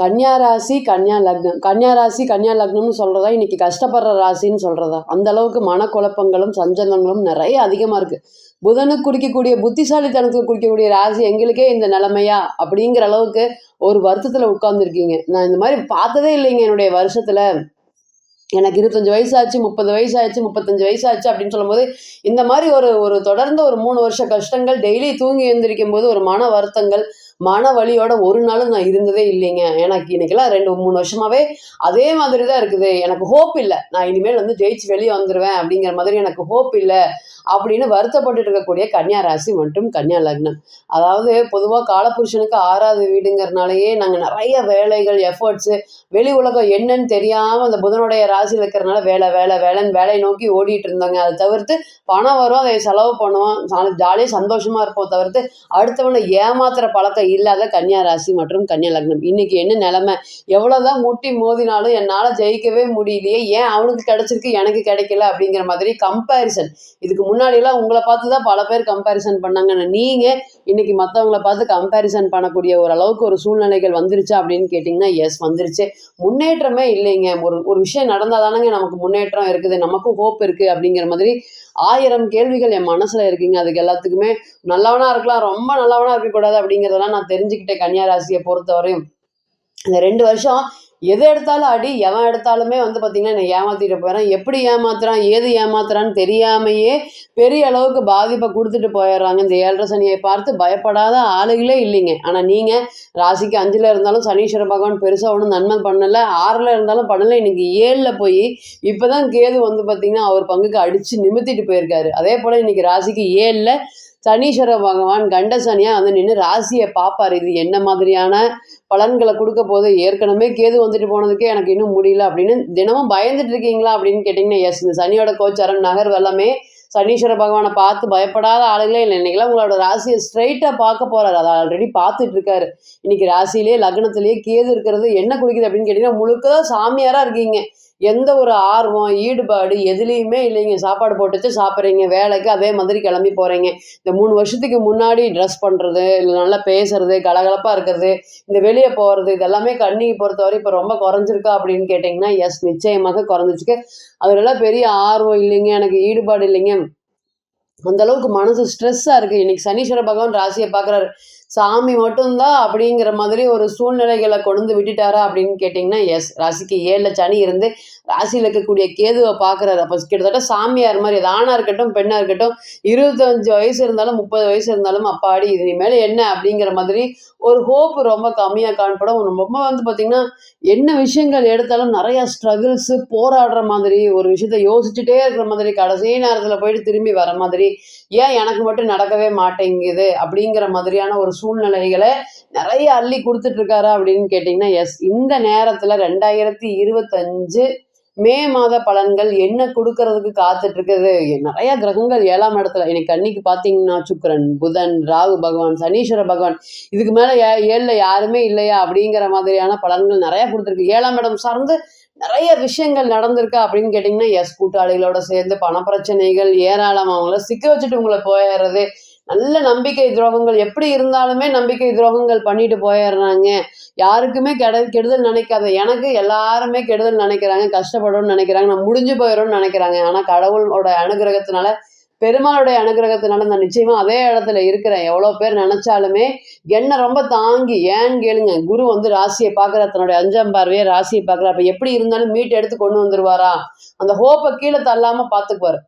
கன்னியா ராசி கன்னியா லக்னம். கன்னியா ராசி கன்னியா லக்னம்னு சொல்கிறதா இன்னைக்கு கஷ்டப்படுற ராசின்னு சொல்கிறதா அந்த அளவுக்கு மனக்குழப்பங்களும் சஞ்சலங்களும் நிறைய அதிகமாக இருக்குது புதனுக்கு குடிக்கக்கூடிய புத்திசாலித்தனத்துக்கு குடிக்கக்கூடிய ராசி எங்களுக்கே இந்த நிலைமையா? அப்படிங்கிற அளவுக்கு ஒரு வருத்தத்தில் உட்கார்ந்துருக்கீங்க. நான் இந்த மாதிரி பார்த்ததே இல்லைங்க என்னுடைய வருஷத்தில். எனக்கு இருபத்தஞ்சு வயசாச்சு முப்பது வயசாச்சு முப்பத்தஞ்சு வயசாச்சு அப்படின்னு சொல்லும்போது இந்த மாதிரி ஒரு ஒரு தொடர்ந்து ஒரு மூணு வருஷ கஷ்டங்கள் டெய்லி தூங்கி எழுந்திரிக்கும் போது ஒரு மன வருத்தங்கள் மன வலியோட ஒரு நாளும் நான் இருந்ததே இல்லைங்க. எனக்கு இன்னைக்கெல்லாம் ரெண்டு மூணு வருஷமாவே அதே மாதிரி தான் இருக்குது. எனக்கு ஹோப் இல்லை. நான் இனிமேல் வந்து ஜெயிச்சு வெளியே வந்துடுவேன் அப்படிங்கிற மாதிரி எனக்கு ஹோப் இல்லை. அப்படின்னு வருத்தப்பட்டு இருக்கக்கூடிய கன்னியா ராசி மற்றும் கன்னியா லக்னம். அதாவது பொதுவாக காலபுருஷனுக்கு ஆறாவது வீடுங்கிறனாலேயே நாங்கள் நிறைய வேலைகள் எஃபர்ட்ஸு வெளி உலகம் என்னன்னு தெரியாமல் அந்த புதனுடைய ராசியில் இருக்கிறனால வேலை வேலை வேலைன்னு வேலையை நோக்கி ஓடிட்டு இருந்தாங்க. அதை தவிர்த்து பணம் வரும் அதை செலவு பண்ணுவோம். ஜாலியாக சந்தோஷமாக இருப்போம் தவிர்த்து அடுத்தவனை ஏமாத்துற பழக்கம் இல்லாத கன்னியா ராசி மற்றும் கன்னியா லக்னம். இன்னைக்கு என்ன நிலமை? எவ்வளோதான் முட்டி மோதினாலும் என்னால் ஜெயிக்கவே முடியலையே. ஏன் அவனுக்கு கிடைச்சிருக்கு எனக்கு கிடைக்கல அப்படிங்கிற மாதிரி கம்பேரிசன் இதுக்கு முன்னாடியெல்லாம் உங்களை பார்த்து தான் பல பேர் கம்பேரிசன் பண்ணாங்க நீங்கள் இன்னைக்கு மற்றவங்கள பார்த்து கம்பேரிசன் பண்ணக்கூடிய ஒரு அளவுக்கு ஒரு சூழ்நிலைகள் வந்துருச்சா அப்படின்னு கேட்டிங்கன்னா எஸ் வந்துருச்சு. முன்னேற்றமே இல்லைங்க. ஒரு ஒரு விஷயம் நடந்தால் தானேங்க நமக்கு முன்னேற்றம் இருக்குது நமக்கும் ஹோப் இருக்குது அப்படிங்கிற மாதிரி ஆயிரம் கேள்விகள் என் மனசில் இருக்குங்க. அதுக்கு எல்லாத்துக்குமே நல்லவனாக இருக்கலாம் ரொம்ப நல்லவனாக இருக்கக்கூடாது அப்படிங்கிறதெல்லாம் நான் தெரிஞ்சுக்கிட்டேன் கன்னியாராசியை பொறுத்தவரையும். இந்த ரெண்டு வருஷம் எது எடுத்தாலும் அடி எவன் எடுத்தாலுமே வந்து பார்த்திங்கன்னா என்னை ஏமாற்றிட்டு போயிடறான் எப்படி ஏமாத்துறான் ஏது ஏமாத்துறான்னு தெரியாமையே பெரிய அளவுக்கு பாதிப்பை கொடுத்துட்டு போயிடுறாங்க. இந்த ஏழரை சனியை பார்த்து பயப்படாத ஆளுகளே இல்லைங்க. ஆனால் நீங்கள் ராசிக்கு அஞ்சில் இருந்தாலும் சனீஸ்வர பகவான் பெருசாக ஒன்றும் நன்மை பண்ணலை. ஆறில் இருந்தாலும் பண்ணலை. இன்னைக்கு ஏழில் போய் இப்போ தான் கேது வந்து பார்த்திங்கன்னா அவர் பங்குக்கு அடித்து நிமித்திட்டு போயிருக்காரு. அதே போல் இன்னைக்கு ராசிக்கு ஏழில் சனீஸ்வர பகவான் கண்ட சனியாக வந்து நின்று ராசியை பார்ப்பார். இது என்ன மாதிரியான பலன்களை கொடுக்க போது ஏற்கனவே கேது வந்துட்டு போனதுக்கே எனக்கு இன்னும் முடியல அப்படின்னு தினமும் பயந்துட்டு இருக்கீங்களா அப்படின்னு கேட்டிங்கன்னா எஸ் இந்த சனியோட கோச்சாரம் நகர் எல்லாமே சனீஸ்வர பகவானை பார்த்து பயப்படாத ஆளுங்களே இல்லை. இன்னைக்கெல்லாம் உங்களோட ராசியை ஸ்ட்ரைட்டாக பார்க்க போறாரு. அதை ஆல்ரெடி பார்த்துட்டு இருக்காரு. இன்னைக்கு ராசியிலே லக்னத்திலேயே கேது இருக்கிறது என்ன குடிக்குது அப்படின்னு கேட்டிங்கன்னா முழுக்க சாமியாராக இருக்கீங்க. எந்த ஒரு ஆர்வம் ஈடுபாடு எதுலேயுமே இல்லைங்க. சாப்பாடு போட்டுட்டு சாப்பிட்றீங்க வேலைக்கு அதே மாதிரி கிளம்பி போகிறீங்க இந்த மூணு வருஷத்துக்கு முன்னாடி ட்ரெஸ் பண்ணுறது இல்லை நல்லா பேசுறது கலகலப்பாக இருக்கிறது இந்த வெளியே போகிறது இதெல்லாமே கண்ணியை பொறுத்தவரை இப்போ ரொம்ப குறைஞ்சிருக்கா அப்படின்னு கேட்டிங்கன்னா எஸ் நிச்சயமாக குறைஞ்சிருக்கு. அதுலலாம் பெரிய ஆர்வம் இல்லைங்க எனக்கு ஈடுபாடு இல்லைங்க. அந்த அளவுக்கு மனசு ஸ்ட்ரெஸ்ஸாக இருக்குது இன்னைக்கு சனீஸ்வர பகவான் ராசியை பார்க்குறாரு. சாமி மட்டும்தான் அப்படிங்கிற மாதிரி ஒரு சூழ்நிலைகளை கொண்டு விட்டுட்டாரா அப்படின்னு கேட்டிங்கன்னா எஸ் ராசிக்கு ஏழில் சனி இருந்து ராசியில் இருக்கக்கூடிய கேதுவை பார்க்குறாரு அப்போ கிட்டத்தட்ட சாமியார் மாதிரி அது ஆணாக இருக்கட்டும் பெண்ணாக இருக்கட்டும் இருபத்தஞ்சு வயசு இருந்தாலும் முப்பது வயசு இருந்தாலும் அப்பாடி இது மேலே என்ன அப்படிங்கிற மாதிரி ஒரு ஹோப் ரொம்ப கம்மியாக காணப்படும் ரொம்ப வந்து பார்த்திங்கன்னா என்ன விஷயங்கள் எடுத்தாலும் நிறையா ஸ்ட்ரகிள்ஸு போராடுற மாதிரி ஒரு விஷயத்த யோசிச்சுட்டே இருக்கிற மாதிரி கடைசி நேரத்தில் போயிட்டு திரும்பி வர மாதிரி ஏன் எனக்கு மட்டும் நடக்கவே மாட்டேங்குது அப்படிங்கிற மாதிரியான ஒரு சூழ்நிலைகளை நிறைய அள்ளி கொடுத்துட்டு இருக்காரா அப்படின்னு கேட்டிங்கன்னா எஸ் இந்த நேரத்தில் ரெண்டாயிரத்தி இருபத்தஞ்சு மே மாத பலன்கள் என்ன கொடுக்கறதுக்கு காத்துட்டு இருக்குது நிறைய கிரகங்கள் ஏழாம் இடத்துல. இன்னைக்கு அன்னைக்கு பார்த்தீங்கன்னா சுக்கரன் புதன் ராகு பகவான் சனீஸ்வர பகவான். இதுக்கு மேலே ஏ ஏழில் யாருமே இல்லையா அப்படிங்கிற மாதிரியான பலன்கள் நிறைய கொடுத்துருக்கு. ஏழாம் இடம் சார்ந்து நிறைய விஷயங்கள் நடந்திருக்கா அப்படின்னு கேட்டிங்கன்னா எஸ் கூட்டாளிகளோட சேர்ந்து பணப்பிரச்சனைகள் ஏராளம் அவங்கள சிக்க வச்சுட்டு உங்களை போயிடுறது நல்ல நம்பிக்கை துரோகங்கள். எப்படி இருந்தாலுமே நம்பிக்கை துரோகங்கள் பண்ணிட்டு போயிடுறாங்க. யாருக்குமே கெட கெடுதல் நினைக்காத. எனக்கு எல்லாருமே கெடுதல் நினைக்கிறாங்க. கஷ்டப்படணும்னு நினைக்கிறாங்க. நான் முடிஞ்சு போயிடும்னு நினைக்கிறாங்க. ஆனால் கடவுளோட அனுகிரகத்தினால பெருமாளுடைய அனுகிரகத்தினால நான் நிச்சயமா அதே இடத்துல இருக்கிறேன். எவ்வளோ பேர் நினைச்சாலுமே என்ன ரொம்ப தாங்கி ஏன்னு கேளுங்க. குரு வந்து ராசியை பார்க்குற தன்னுடைய அஞ்சாம் பார்வையை ராசியை பார்க்குற அப்போ எப்படி இருந்தாலும் மீட் எடுத்து கொண்டு வந்துருவாரா? அந்த ஹோப்பை கீழே தள்ளாமல் பார்த்துக்குவார்.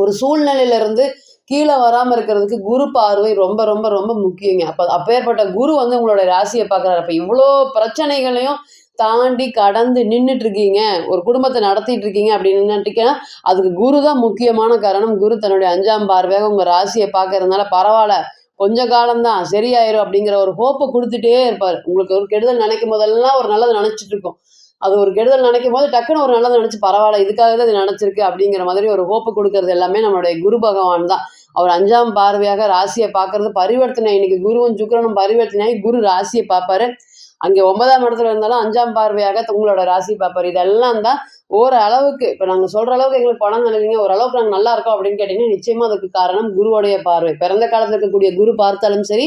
ஒரு சூழ்நிலையில இருந்து கீழே வராமல் இருக்கிறதுக்கு குரு பார்வை ரொம்ப ரொம்ப ரொம்ப முக்கியங்க. அப்போ அப்பேற்பட்ட குரு வந்து உங்களோட ராசியை பார்க்குறாரு. அப்போ இவ்வளோ பிரச்சனைகளையும் தாண்டி கடந்து நின்றுட்டு இருக்கீங்க ஒரு குடும்பத்தை நடத்திட்டு இருக்கீங்க அப்படின்னு அதுக்கு குரு தான் முக்கியமான காரணம். குரு தன்னுடைய அஞ்சாம் பார்வையாக உங்கள் ராசியை பார்க்கறதுனால பரவாயில்ல. கொஞ்ச காலம்தான். சரியாயிரும் அப்படிங்கிற ஒரு ஹோப்பை கொடுத்துட்டே இருப்பார். உங்களுக்கு ஒரு கெடுதல் நினைக்கும் போதெல்லாம் ஒரு நல்லது நினைச்சிட்டு இருக்கும் அது ஒரு கெடுதல் நினைக்கும் போது டக்குன்னு ஒரு நல்லது நினச்சி பரவாயில்ல இதுக்காக தான் இது நினச்சிருக்கு அப்படிங்கிற மாதிரி ஒரு ஹோப்பு கொடுக்கறது எல்லாமே நம்மளுடைய குரு பகவான் தான். அவர் அஞ்சாம் பார்வையாக ராசியை பார்க்கறது பரிவர்த்தனை. இன்னைக்கு குருவும் சுக்கரனும் பரிவர்த்தனையாகி குரு ராசியை பார்ப்பாரு. அங்கே ஒன்பதாம் இடத்துல இருந்தாலும் அஞ்சாம் பார்வையாக உங்களோட ராசி பார்ப்பார். இதெல்லாம் தான் ஓரளவுக்கு இப்போ நாங்கள் சொல்கிற அளவுக்கு எங்களுக்கு பணம் நினைக்கிறீங்க ஓரளவுக்கு நாங்கள் நல்லா இருக்கோம் அப்படின்னு கேட்டிங்கன்னா நிச்சயமாக அதுக்கு காரணம் குருவோடைய பார்வை. பிறந்த காலத்தில் இருக்கக்கூடிய குரு பார்த்தாலும் சரி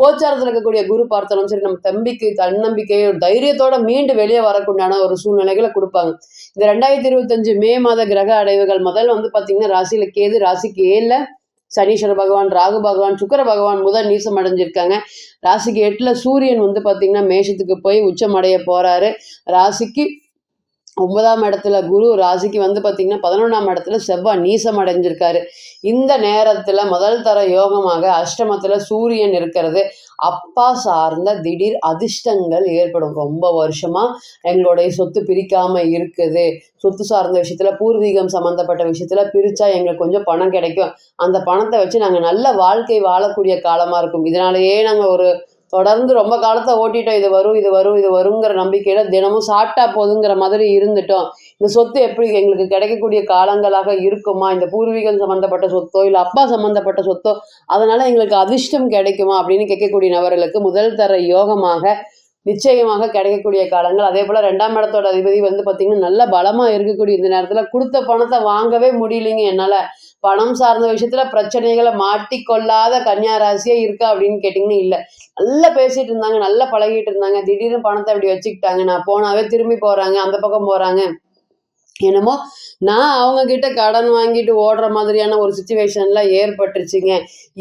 கோச்சாரத்தில் இருக்கக்கூடிய குரு பார்த்தாலும் சரி நம்ம தம்பிக்கு தன்னம்பிக்கை ஒரு தைரியத்தோட மீண்டு வெளியே வரக்குண்டான ஒரு சூழ்நிலைகளை கொடுப்பாங்க. இந்த ரெண்டாயிரத்தி இருபத்தஞ்சு மே மாத கிரக அடைவுகள் முதல்ல வந்து பார்த்தீங்கன்னா ராசியில கேது ராசிக்கு ஏழில் சனீஸ்வர பகவான் ராகு பகவான் சுக்கர பகவான் முதல் நீசம் அடைஞ்சிருக்காங்க. ராசிக்கு எட்டில் சூரியன் வந்து பார்த்தீங்கன்னா மேஷத்துக்கு போய் உச்சம் அடைய போறாரு. ராசிக்கு ஒன்பதாம் இடத்துல குரு ராசிக்கு வந்து பார்த்தீங்கன்னா பதினொன்றாம் இடத்துல செவ்வாய் நீசம் அடைஞ்சிருக்காரு. இந்த நேரத்தில் முதல் தர யோகமாக அஷ்டமத்தில் சூரியன் இருக்கிறது. அப்பா சார்ந்த திடீர் அதிர்ஷ்டங்கள் ஏற்படும். ரொம்ப வருஷமாக எங்களுடைய சொத்து பிரிக்காமல் இருக்குது. சொத்து சார்ந்த விஷயத்தில் பூர்வீகம் சம்மந்தப்பட்ட விஷயத்தில் பிரித்தா எங்களுக்கு கொஞ்சம் பணம் கிடைக்கும். அந்த பணத்தை வச்சு நாங்கள் நல்ல வாழ்க்கை வாழக்கூடிய காலமாக இருக்கும். இதனாலேயே நாங்கள் ஒரு தொடர்ந்து ரொம்ப காலத்தை ஓட்டிட்டோம். இது வரும் இது வரும் இது வருங்கிற நம்பிக்கையில தினமும் சாப்பிட்டா போதுங்கிற மாதிரி இருந்துட்டோம். இந்த சொத்து எப்படி எங்களுக்கு கிடைக்கக்கூடிய காலங்களாக இருக்குமா? இந்த பூர்வீகம் சம்மந்தப்பட்ட சொத்தோ இல்லை அப்பா சம்மந்தப்பட்ட சொத்தோ அதனால எங்களுக்கு அதிர்ஷ்டம் கிடைக்குமா? அப்படின்னு கேட்கக்கூடிய நபர்களுக்கு முதல் தர யோகமாக நிச்சயமாக கிடைக்கக்கூடிய காலங்கள். அதே போல் ரெண்டாம் இடத்தோட அதிபதி வந்து பார்த்திங்கன்னா நல்ல பலமாக இருக்கக்கூடிய இந்த நேரத்தில் கொடுத்த பணத்தை வாங்கவே முடியலைங்க. என்னால் பணம் சார்ந்த விஷயத்தில் பிரச்சனைகளை மாட்டிக்கொள்ளாத கன்னியா ராசியே இருக்கா அப்படின்னு கேட்டிங்கன்னா இல்லை. நல்லா பேசிட்டு இருந்தாங்க நல்லா பழகிட்டு இருந்தாங்க. திடீர்னு பணத்தை அப்படி வச்சுக்கிட்டாங்க. நான் போனாவே திரும்பி போகிறாங்க அந்த பக்கம் போகிறாங்க என்னமோ நான் அவங்க கிட்ட கடன் வாங்கிட்டு ஓடுற மாதிரியான ஒரு சுச்சுவேஷன்லாம் ஏற்பட்டுருச்சுங்க.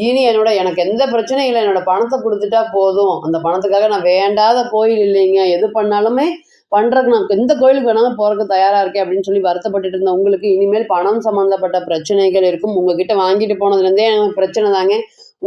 இனி என்னோட எனக்கு எந்த பிரச்சனையும் இல்லை. என்னோட பணத்தை கொடுத்துட்டா போதும். அந்த பணத்துக்காக நான் வேண்டாத கோயில் இல்லைங்க. எது பண்ணாலுமே பண்ணுறதுக்கு நான் எந்த கோயிலுக்கு வேணாலும் போகிறதுக்கு தயாராக இருக்கேன் அப்படின்னு சொல்லி வருத்தப்பட்டுட்டு இருந்த உங்களுக்கு இனிமேல் பணம் சம்மந்தப்பட்ட பிரச்சனைகள் இருக்கும். உங்ககிட்ட வாங்கிட்டு போனதுலேருந்தே எனக்கு பிரச்சனை தாங்க.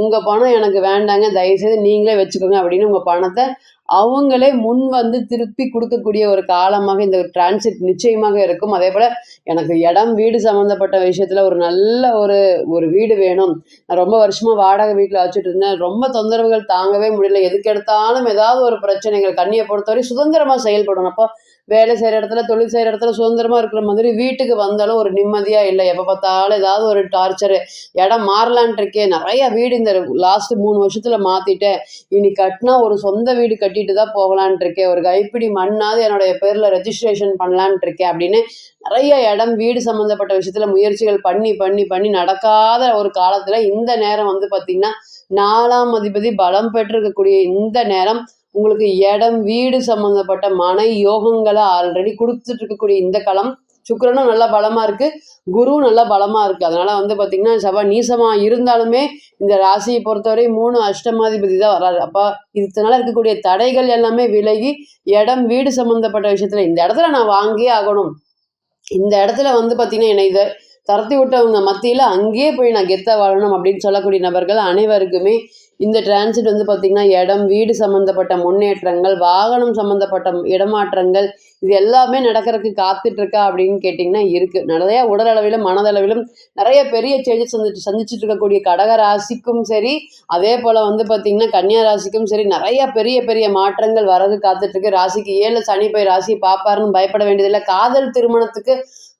உங்கள் பணம் எனக்கு வேண்டாங்க. தயவுசெய்து நீங்களே வச்சுக்கோங்க அப்படின்னு உங்கள் பணத்தை அவங்களே முன் வந்து திருப்பி கொடுக்கக்கூடிய ஒரு காலமாக இந்த டிரான்சிட் நிச்சயமாக இருக்கும். அதே போல் எனக்கு இடம் வீடு சம்மந்தப்பட்ட விஷயத்தில் ஒரு நல்ல ஒரு ஒரு வீடு வேணும். நான் ரொம்ப வருஷமாக வாடகை வீட்டில் வச்சுட்டு இருந்தேன். ரொம்ப தொந்தரவுகள் தாங்கவே முடியல. எதுக்கு எடுத்தாலும் ஏதாவது ஒரு பிரச்சனைகள் கண்ணியை பொறுத்தவரை சுதந்திரமாக செயல்படணும். அப்போ வேலை செய்கிற இடத்துல தொழில் செய்கிற இடத்துல சுதந்திரமாக இருக்கிற மாதிரி வீட்டுக்கு வந்தாலும் ஒரு நிம்மதியாக இல்லை. எப்போ பார்த்தாலும் ஏதாவது ஒரு டார்ச்சரு இடம் மாறலான் இருக்கே. நிறைய வீடு இந்த லாஸ்ட் மூணு வருஷத்தில் மாற்றிட்டேன் இனி கட்டினா ஒரு சொந்த வீடு கட்டிட்டு தான் போகலான் இருக்கேன். ஒரு கைப்பிடி மண்ணாவது என்னுடைய பேரில் ரெஜிஸ்ட்ரேஷன் பண்ணலான் இருக்கேன் அப்படின்னு நிறைய இடம் வீடு சம்மந்தப்பட்ட விஷயத்தில் முயற்சிகள் பண்ணி பண்ணி பண்ணி நடக்காத ஒரு காலத்தில் இந்த நேரம் வந்து பார்த்திங்கன்னா நாலாம் அதிபதி பலம் பெற்றிருக்கக்கூடிய இந்த நேரம் உங்களுக்கு இடம் வீடு சம்மந்தப்பட்ட மன யோகங்களை ஆல்ரெடி கொடுத்துட்டு இருக்கக்கூடிய இந்த களம் சுக்கரனும் நல்லா பலமாக இருக்குது குருவும் நல்லா பலமாக இருக்குது அதனால் வந்து பார்த்திங்கன்னா செவ்வாய் நீசமா இருந்தாலுமே இந்த ராசியை பொறுத்தவரை மூணு அஷ்டமாதிபதி தான் வராது அப்போ இதனால் இருக்கக்கூடிய தடைகள் எல்லாமே விலகி இடம் வீடு சம்மந்தப்பட்ட விஷயத்தில் இந்த இடத்துல நான் வாங்கியே ஆகணும். இந்த இடத்துல வந்து பார்த்திங்கன்னா என்னை இதை தரத்தி விட்டவங்க மத்தியில் அங்கேயே போய் நான் கெத்த வாழணும் அப்படின்னு சொல்லக்கூடிய நபர்கள் அனைவருக்குமே இந்த டிரான்சிட் வந்து பார்த்திங்கன்னா இடம் வீடு சம்மந்தப்பட்ட முன்னேற்றங்கள் வாகனம் சம்மந்தப்பட்ட இடமாற்றங்கள் இது எல்லாமே நடக்கிறதுக்கு காத்துட்ருக்கா அப்படின்னு கேட்டிங்கன்னா இருக்குது நிறைய உடலளவிலும் மனதளவிலும் நிறைய பெரிய சேஞ்சஸ் சந்திச்சு சந்திச்சுட்டு இருக்கக்கூடிய கடக ராசிக்கும் சரி அதே போல் வந்து பார்த்திங்கன்னா கன்னியா ராசிக்கும் சரி நிறைய பெரிய பெரிய மாற்றங்கள் வரது காத்துட்ருக்கு. ராசிக்கு ஏழு சனி போய் ராசி பார்ப்பாருன்னு பயப்பட வேண்டியதில்லை. காதல் திருமணத்துக்கு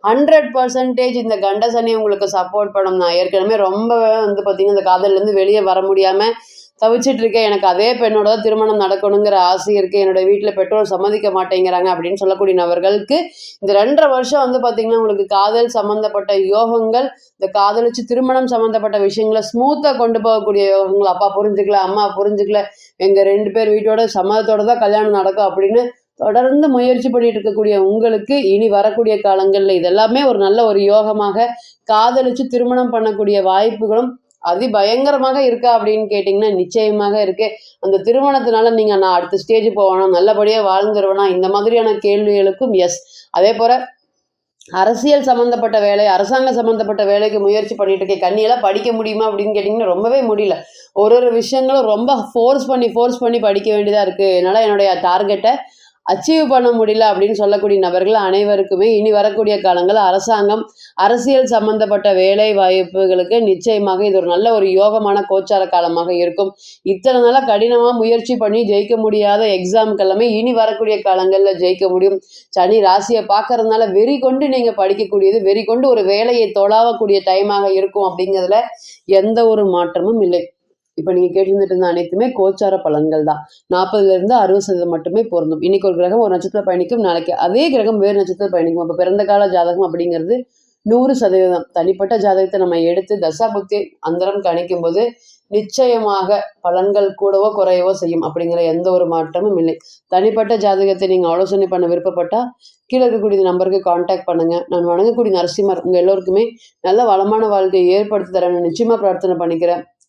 ஹண்ட்ரட் பர்சன்டேஜ் இந்த கண்டசனையை உங்களுக்கு சப்போர்ட் பண்ணும். நான் ஏற்கனவே ரொம்பவே வந்து பார்த்தீங்கன்னா இந்த காதல்லேருந்து வெளியே வர முடியாமல் தவிச்சிட்டு இருக்கேன். எனக்கு அதே பெண்ணோட தான் திருமணம் நடக்கணுங்கிற ஆசை இருக்குது என்னோடய வீட்டில் பெற்றோர் சம்மதிக்க மாட்டேங்கிறாங்க அப்படின்னு சொல்லக்கூடிய நபர்களுக்கு இந்த ரெண்டரை வருஷம் வந்து பார்த்திங்கன்னா உங்களுக்கு காதல் சம்மந்தப்பட்ட யோகங்கள் இந்த காதலிச்சு திருமணம் சம்மந்தப்பட்ட விஷயங்களை ஸ்மூத்தாக கொண்டு போகக்கூடிய யோகங்கள் அப்பா புரிஞ்சுக்கல அம்மா புரிஞ்சுக்கல எங்கள் ரெண்டு பேர் வீட்டோட சம்மதத்தோட தான் கல்யாணம் நடக்கும் அப்படின்னு தொடர்ந்து முயற்சி பண்ணிட்டு இருக்கக்கூடிய உங்களுக்கு இனி வரக்கூடிய காலங்களில் இதெல்லாமே ஒரு நல்ல ஒரு யோகமாக காதலிச்சு திருமணம் பண்ணக்கூடிய வாய்ப்புகளும் அதி பயங்கரமாக இருக்கா அப்படின்னு கேட்டிங்கன்னா நிச்சயமாக இருக்கு. அந்த திருமணத்தினால நீங்கள் நான் அடுத்த ஸ்டேஜ் போகணும் நல்லபடியாக வாழ்ந்துருவேனா இந்த மாதிரியான கேள்விகளுக்கும் எஸ் அதே போல் அரசியல் சம்மந்தப்பட்ட வேலை அரசாங்க சம்மந்தப்பட்ட வேலைக்கு முயற்சி பண்ணிட்டு இருக்கேன். கண்ணியெல்லாம் படிக்க முடியுமா அப்படின்னு கேட்டிங்கன்னா ரொம்பவே முடியல. ஒரு ஒரு விஷயங்களும் ரொம்ப ஃபோர்ஸ் பண்ணி ஃபோர்ஸ் பண்ணி படிக்க வேண்டியதாக இருக்குது என்னால் என்னுடைய டார்கெட்டை அச்சீவ் பண்ண முடியல அப்படின்னு சொல்லக்கூடிய நபர்கள் அனைவருக்குமே இனி வரக்கூடிய காலங்கள் அரசாங்கம் அரசியல் சம்பந்தப்பட்ட வேலை வாய்ப்புகளுக்கு நிச்சயமாக இது ஒரு நல்ல ஒரு யோகமான கோச்சார காலமாக இருக்கும். இத்தனை நாளாக கடினமாக முயற்சி பண்ணி ஜெயிக்க முடியாத எக்ஸாமுக்கு எல்லாமே இனி வரக்கூடிய காலங்களில் ஜெயிக்க முடியும். சனி ராசியை பார்க்கறதுனால வெறி கொண்டு நீங்கள் படிக்கக்கூடியது வெறி கொண்டு ஒரு வேலையை தொழாவக்கூடிய டைமாக இருக்கும் அப்படிங்கிறதுல எந்த ஒரு மாற்றமும் இல்லை. இப்போ நீங்கள் கேட்டுருந்துட்டு இருந்த அனைத்துமே கோச்சார பலன்கள் தான் நாற்பதுலேருந்து அறுபது சதவீதம் மட்டுமே பொருந்தும். இன்னைக்கு ஒரு கிரகம் ஒரு நட்சத்திரம் பயணிக்கும் நாளைக்கு அதே கிரகம் வேறு நட்சத்திரம் பயணிக்கும். அப்போ பிறந்த கால ஜாதகம் அப்படிங்கிறது நூறு சதவீதம். தனிப்பட்ட ஜாதகத்தை நம்ம எடுத்து தசாபுக்தி அந்தரம் கணிக்கும் போது நிச்சயமாக பலன்கள் கூடவோ குறையவோ செய்யும் அப்படிங்கிற எந்த ஒரு மாற்றமும் இல்லை. தனிப்பட்ட ஜாதகத்தை நீங்கள் ஆலோசனை பண்ண விருப்பப்பட்டால் கீழே இருக்கக்கூடிய நம்பருக்கு காண்டாக்ட் பண்ணுங்கள் நான் வணங்கக்கூடிய நரசிம்மர் உங்கள் எல்லோருக்குமே நல்ல வளமான வாழ்க்கையை ஏற்படுத்தி தரேன் நிச்சயமாக பிரார்த்தனை பண்ணிக்கிறேன்.